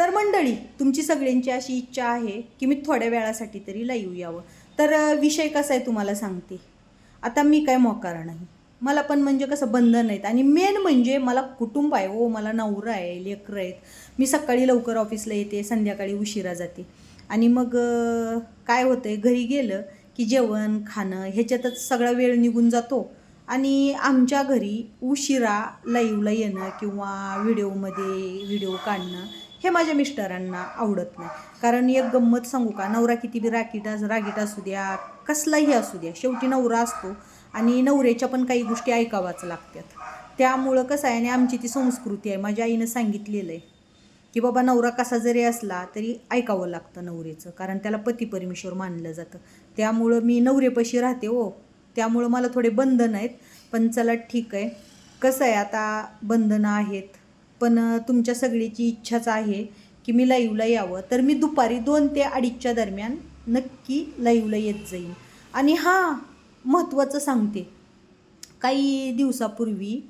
तर मंडळी तुमची सगळ्यांची अशी इच्छा आहे की मी थोड्या वेळासाठी तरी लाईव्ह यावं. तर विषय कसा आहे तुम्हाला सांगते. आता मी काय मोकार नाही. मला पण म्हणजे कसं बंधन आहेत आणि मेन म्हणजे मला कुटुंब आहे ओ मला नवरा आहे लेकरं आहेत. मी सकाळी लवकर ऑफिसला येते संध्याकाळी उशिरा जाते. आणि मग काय होतं आहे घरी गेलं की जेवण खाणं ह्याच्यातच सगळा वेळ निघून जातो. आणि आमच्या घरी उशिरा लाईव्हला येणं किंवा व्हिडिओमध्ये व्हिडिओ काढणं हे माझ्या मिस्टरांना आवडत नाही. कारण एक गंमत सांगू का नवरा किती बी रागीट रागीट असू द्या कसलाही असू द्या शेवटी नवरा असतो आणि नवऱ्याच्या पण काही गोष्टी ऐकावाच लागतात. त्यामुळं कसं आहे आणि आमची ती संस्कृती आहे माझ्या आईनं सांगितलेलं आहे की बाबा नवरा कसा जरी असला तरी ऐकावं लागतं नवरेचं कारण त्याला पती परमेश्वर मानलं जातं. त्यामुळं मी नवरेपाशी राहते हो. त्यामुळं मला थोडे बंधन आहेत पण चला ठीक आहे. कसं आहे आता बंधनं आहेत पण तुमच्या सगळीची इच्छाच आहे की मी लाईव्हला यावं. तर मी दुपारी दोन ते अडीचच्या दरम्यान नक्की लाईव्हला येत जाईन. आणि हां महत्त्वाचं सांगते. काही दिवसापूर्वी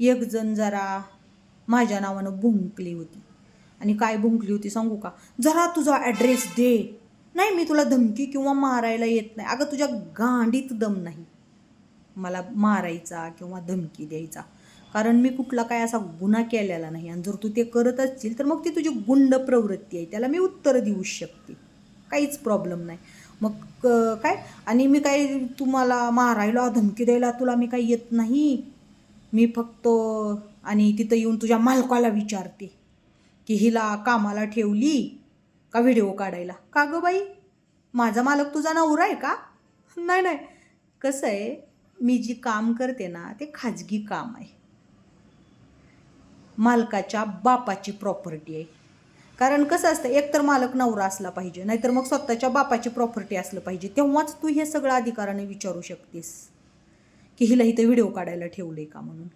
एकजण जरा माझ्या नावानं भुंकली होती. आणि काय भुंकली होती सांगू का? जरा तुझा ॲड्रेस दे. नाही मी तुला धमकी किंवा मारायला येत नाही. अगं तुझ्या गांडीत दम नाही. मला मारायचा किंवा धमकी द्यायचा. कारण मी कुठला काय असा गुन्हा केलेला नाही. आणि जर तू ते करत असशील तर मग ती तुझी गुंड प्रवृत्ती आहे. त्याला मी उत्तर देऊ शकते. काहीच प्रॉब्लेम नाही. मग काय? आणि मी काय तुम्हाला मारायला धमकी द्यायला तुला मी काही येत नाही? मी फक्त आणि तिथं येऊन तुझ्या मालकाला विचारते. की हिला कामाला ठेवली का व्हिडिओ काढायला? का गं बाई? माझा मालक तुझा नवरा आहे का? नाही नाही. कसं आहे मी जी काम करते ना ते खाजगी काम आहे. मालकाच्या बापाची प्रॉपर्टी आहे. कारण कसं असतं एकतर मालक नवरा असला पाहिजे नाहीतर मग स्वतःच्या बापाची प्रॉपर्टी असलं पाहिजे तेव्हाच तू हे सगळं अधिकाराने विचारू शकतेस. की हिला इथं व्हिडिओ काढायला ठेवले का म्हणून.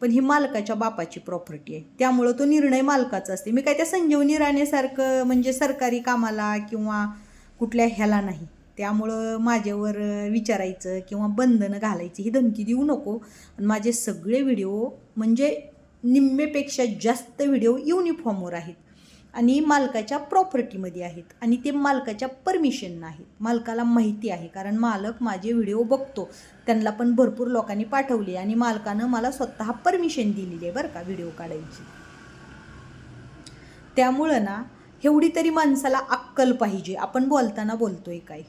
पण ही मालकाच्या बापाची प्रॉपर्टी आहे. त्यामुळं तो निर्णय मालकाचा असते. मी काय त्या संजीवनी राणेसारखं म्हणजे सरकारी कामाला किंवा कुठल्या ह्याला नाही. त्यामुळं माझ्यावर विचारायचं किंवा बंधनं घालायची ही धमकी देऊ नको. आणि माझे सगळे व्हिडिओ म्हणजे निम्मेपेक्षा जास्त व्हिडिओ युनिफॉर्मवर आहेत. आणि मालकाच्या प्रॉपर्टीमध्ये आहेत. आणि ते मालकाच्या परमिशन आहेत. मालकाला माहिती आहे. कारण मालक माझे व्हिडिओ बघतो. त्यांना पण भरपूर लोकांनी पाठवले. आणि मालकानं मला स्वतः परमिशन दिलेली आहे बरं का व्हिडिओ काढायची. त्यामुळं ना एवढी तरी माणसाला अक्कल पाहिजे. आपण बोलताना बोलतोय काय?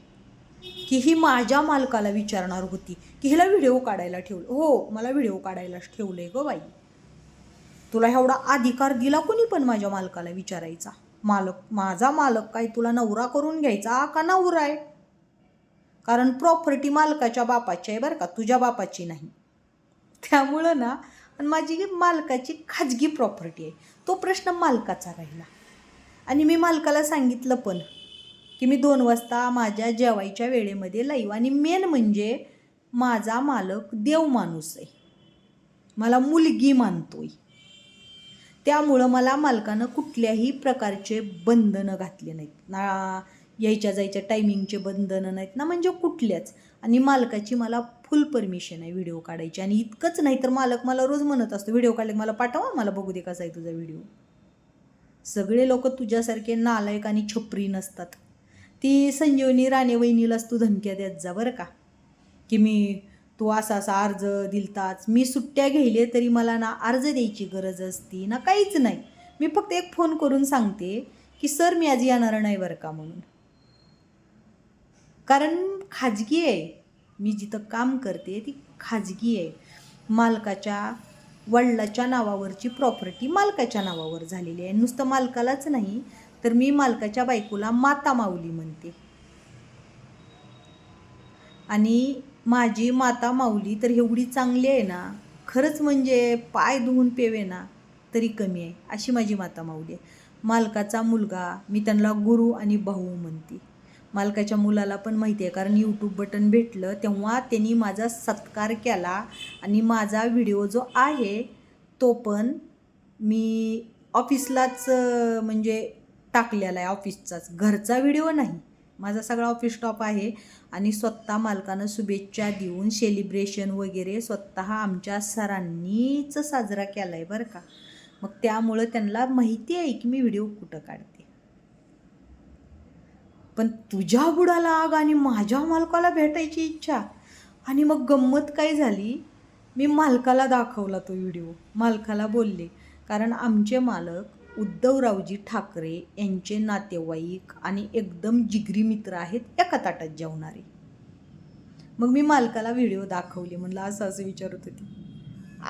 की ही माझ्या मालकाला विचारणार होती. की हिला व्हिडिओ काढायला ठेवलं? हो मला व्हिडिओ काढायलाच आहे गं बाई. तुला एवढा अधिकार दिला कोणी पण माझ्या मालकाला विचारायचा? मालक माझा मालक काय तुला नवरा करून घ्यायचा का नवरा आहे? कारण प्रॉपर्टी मालकाच्या बापाची आहे बरं का तुझ्या बापाची नाही. त्यामुळं ना आणि माझी मालकाची खाजगी प्रॉपर्टी आहे. तो प्रश्न मालकाचा राहिला. आणि मी मालकाला सांगितलं पण की मी दोन वाजता माझ्या जेवायच्या वेळेमध्ये लाईव्ह आणि मेन म्हणजे माझा मालक देव माणूस आहे. मला मुलगी मानतोय. त्यामुळं मला मालकानं कुठल्याही प्रकारचे बंधनं घातले नाहीत. ना यायच्या जायच्या टायमिंगचे बंधनं नाहीत ना म्हणजे कुठल्याच. आणि मालकाची मला फुल परमिशन आहे व्हिडिओ काढायची. आणि इतकंच नाही तर मालक मला रोज म्हणत असतो व्हिडिओ काढले मला पाठवा मला बघू दे कसा आहे तुझा व्हिडिओ सगळे लोक तुझ्यासारखे नालायक आणि छपरी नसतात. ती संजीवनी राणे वहिनीलाच तू धमक्या देत जा बरं का. की मी तू असा असा अर्ज दिलताच. मी सुट्ट्या घ्यायले तरी मला ना अर्ज द्यायची गरज असती ना काहीच नाही. मी फक्त एक फोन करून सांगते की सर मी आज येणार नाही बरं का म्हणून. कारण खाजगी आहे. मी जिथं काम करते ती खाजगी आहे. मालकाच्या वडिलाच्या नावावरची प्रॉपर्टी मालकाच्या नावावर झालेली आहे. नुसतं मालकालाच नाही तर मी मालकाच्या बायकोला माता माऊली म्हणते. आणि माझी माता माऊली तर एवढी चांगली आहे ना खरंच म्हणजे पाय धुवून पेवे ना तरी कमी आहे अशी माझी माता माऊली आहे. मालकाचा मुलगा मी त्यांना गुरु आणि भाऊ म्हणते. मालकाच्या मुलाला पण माहिती आहे कारण यूट्यूब बटन भेटलं तेव्हा त्यांनी माझा सत्कार केला आणि माझा व्हिडिओ जो आहे तो पण मी ऑफिसलाच म्हणजे टाकलेला आहे ऑफिसचाच घरचा व्हिडिओ नाही. माझा सगळा ऑफिस स्टॉप आहे आणि स्वतः मालकानं शुभेच्छा देऊन सेलिब्रेशन वगैरे स्वतः आमच्या सरांनीच साजरा केला आहे बरं का. मग त्यामुळं त्यांना माहिती आहे की मी व्हिडिओ कुठं काढते. पण तुझ्या बुडाला आग आणि माझ्या मालकाला भेटायची इच्छा. आणि मग गंमत काय झाली? मी मालकाला दाखवला तो व्हिडिओ मालकाला बोलले कारण आमचे मालक उद्धवरावजी ठाकरे यांचे नातेवाईक आणि एकदम जिगरी मित्र आहेत एका ताटात जेवणारे. मग मी मालकाला व्हिडिओ दाखवले. म्हणलं असं असं विचारत होती.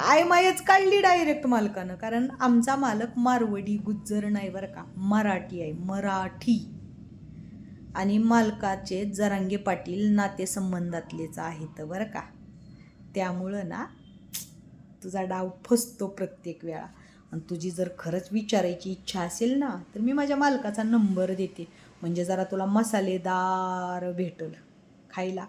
आय मायच काढली डायरेक्ट मालकानं. कारण आमचा मालक मारवडी गुज्जर नाही बरं का. मराठी आहे. मराठी. आणि मालकाचे जरांगे पाटील नातेसंबंधातलेच आहेत बरं का. त्यामुळं ना तुझा डाव फसतो प्रत्येक वेळा. आणि तुझी जर खरंच विचारायची इच्छा असेल ना तर मी माझ्या मालकाचा नंबर देते. म्हणजे जरा तुला मसालेदार भेटल खायला.